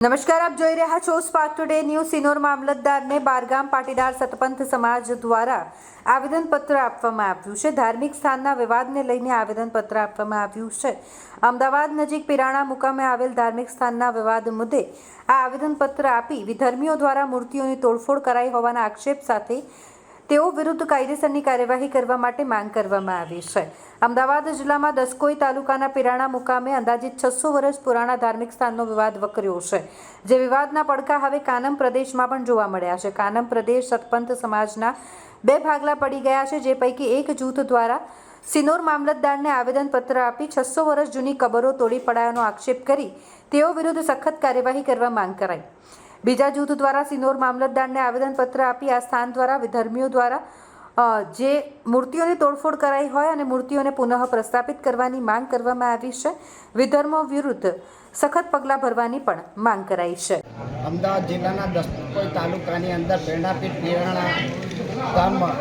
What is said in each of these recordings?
નમસ્કાર, આપ જોઈ રહ્યા છો સ્પાર્ક ટુડે ન્યૂ સિનોર મામલતદારને બારગામ પાટીદાર સતપંથ સમાજ દ્વારા આવેદનપત્ર આપવામાં આવ્યું છે. ધાર્મિક સ્થાનના વિવાદને લઈને આવેદનપત્ર આપવામાં આવ્યું છે. અમદાવાદ નજીક પિરાણા મુકામે આવેલ ધાર્મિક સ્થાનના વિવાદ મુદ્દે આ આવેદનપત્ર આપી વિધર્મીઓ દ્વારા મૂર્તિઓની તોડફોડ કરાઈ હોવાના આક્ષેપ સાથે તેઓ વિરુદ્ધ કાયદેસરની કાર્યવાહી કરવા માટે માંગ કરવામાં આવી છે. અમદાવાદ જિલ્લામાં દસકોઈ તાલુકાના પિરાણા મુકામે અંદાજિત છસો વર્ષ પુરાણા ધાર્મિક સ્થાનનો વિવાદ વકર્યો છે. જે વિવાદના પડકા હવે કાનમ પ્રદેશમાં પણ જોવા મળ્યા છે. કાનમ પ્રદેશ સતપંથ સમાજના બે ભાગલા પડી ગયા છે, જે પૈકી એક જૂથ દ્વારા સિનોર મામલતદારને આવેદનપત્ર આપી છસો વર્ષ જૂની કબરો તોડી પડાયાનો આક્ષેપ કરી તેઓ વિરુદ્ધ સખત કાર્યવાહી કરવા માંગ કરાઈ. બીજા જૂથ દ્વારા સિનોર મામલતદારને આવેદનપત્ર આપી આ સ્થાન દ્વારા વિધર્મીઓ દ્વારા જે મૂર્તિઓની તોડફોડ કરાઈ હોય અને મૂર્તિઓને પુનઃ પ્રસ્થાપિત કરવાની માંગ કરવામાં આવી છે વિધર્મો વિરુદ્ધ સખત પગલાં ભરવાની પણ માંગ કરાઈ છે. અમદાવાદ જિલ્લાના દસકોઈ તાલુકાની અંદર પ્રેરણાપીઠ પીરાણા ગામમાં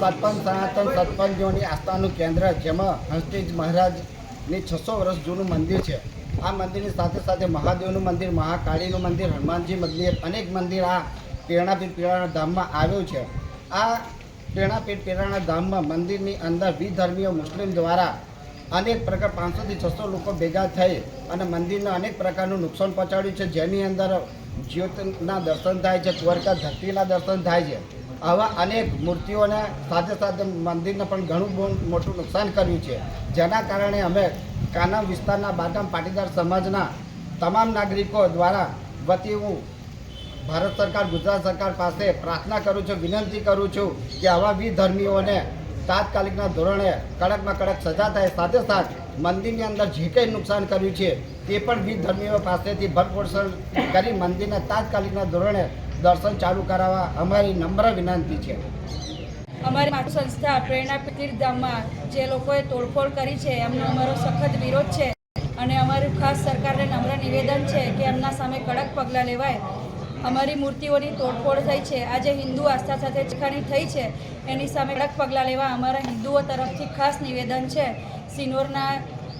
સત્પંચ સનાતન સતપંચોની આસ્થાનું કેન્દ્ર, જેમાં હંસતીજ મહારાજની છસો વર્ષ જૂનું મંદિર છે. આ મંદિરની સાથે સાથે મહાદેવનું મંદિર, મહાકાળીનું મંદિર, હનુમાનજી મંદિર, અનેક મંદિર આ પ્રેરણાપીઠ પિરાણા ધામમાં આવ્યું છે. આ પ્રેરણાપીઠ પીરાણા ધામમાં મંદિરની અંદર વિધર્મીઓ મુસ્લિમ દ્વારા અનેક પ્રકાર પાંચસોથી છસો લોકો ભેગા થઈ અને મંદિરને અનેક પ્રકારનું નુકસાન પહોંચાડ્યું છે. જેની અંદર જ્યોતના દર્શન થાય છે, દ્વારકા ધરતીના દર્શન થાય છે. આવા અનેક મૂર્તિઓને સાથે સાથે મંદિરને પણ ઘણું મોટું નુકસાન કર્યું છે. જેના કારણે અમે કાનમ વિસ્તારના બાદામ પાટીદાર સમાજના તમામ નાગરિકો દ્વારા વતી હું ભારત સરકાર, ગુજરાત સરકાર પાસે પ્રાર્થના કરું છું, વિનંતી કરું છું કે આવા વિધર્મીઓને તાત્કાલિકના ધોરણે કડકમાં કડક સજા થાય, સાથે સાથે મંદિરની અંદર જે કંઈ નુકસાન કર્યું છે, તે પણ વિધર્મીઓ પાસેથી ભરપોષણ કરી મંદિરના તાત્કાલિકના ધોરણે દર્શન ચાલુ કરાવવા અમારી નમ્ર વિનંતી છે. અમારી માતૃ સંસ્થા પ્રેરણા તીર્થધામમાં જે લોકોએ તોડફોડ કરી છે, એમનો અમારો સખત વિરોધ છે અને અમારું ખાસ સરકારને નમ્ર નિવેદન છે કે એમના સામે કડક પગલાં લેવાય. અમારી મૂર્તિઓની તોડફોડ થઈ છે, આજે હિન્દુ આસ્થા સાથે ચખાણી થઈ છે, એની સામે કડક પગલાં લેવા અમારા હિન્દુઓ તરફથી ખાસ નિવેદન છે. સિનોરના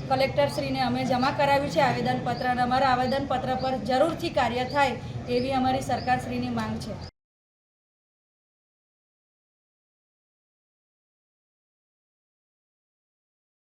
કલેક્ટરશ્રીને અમે જમા કરાવ્યું છે આવેદનપત્ર અને અમારા આવેદનપત્ર પર જરૂરથી કાર્ય થાય એવી અમારી સરકારશ્રીની માંગ છે.